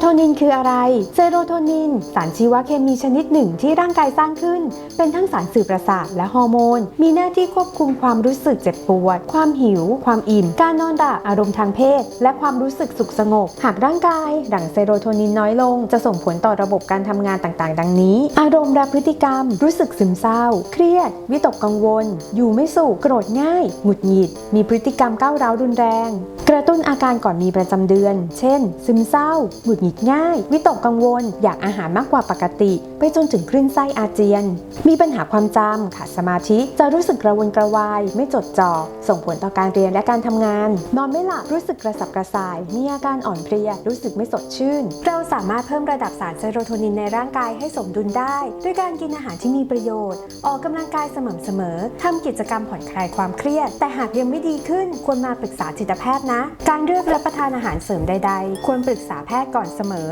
โทนินคืออะไร เซโรโทนิน สารชีวเคมีชนิดหนึ่งที่ร่างกายสร้างขึ้น เป็นทั้งสารสื่อประสาทและฮอร์โมน มีหน้าที่ควบคุมความรู้สึกเจ็บปวด ความหิว ความอิ่ม การนอนหลับอารมณ์ทางเพศ และความรู้สึกสุขสงบ หากร่างกายหลั่งเซโรโทนินน้อยลง จะส่งผลต่อระบบการทำงานต่างๆ ดังนี้ อารมณ์และพฤติกรรม รู้สึกซึมเศร้า เครียด วิตกกังวล อยู่ไม่สุขโกรธง่าย หงุดหงิด มีพฤติกรรมก้าวร้าวรุนแรง กระตุ้นอาการก่อนมีประจำเดือน เช่น ซึมเศร้า หงุดหงิดง่าย วิตกกังวล อยากอาหารมากกว่าปกติ ไปจนถึงคลื่นไส้อาเจียน มีปัญหาความจำขาดสมาธิ จะรู้สึกกระวนกระวาย ไม่จดจ่อ ส่งผลต่อการเรียนและการทำงาน นอนไม่หลับ รู้สึกกระสับกระส่าย มีอาการอ่อนเพลีย รู้สึกไม่สดชื่น เราสามารถเพิ่มระดับสารเซโรโทนินในร่างกายให้สมดุลได้ ด้วยการกินอาหารที่มีประโยชน์ ออกกำลังกายสม่ำเสมอทำกิจกรรมผ่อนคลายความเครียด แต่หากยังไม่ดีขึ้น ควรมาปรึกษาจิตแพทย์นะ การเลือกรับประทานอาหารเสริมใด ๆ ควรปรึกษาแพทย์ก่อนเสมอ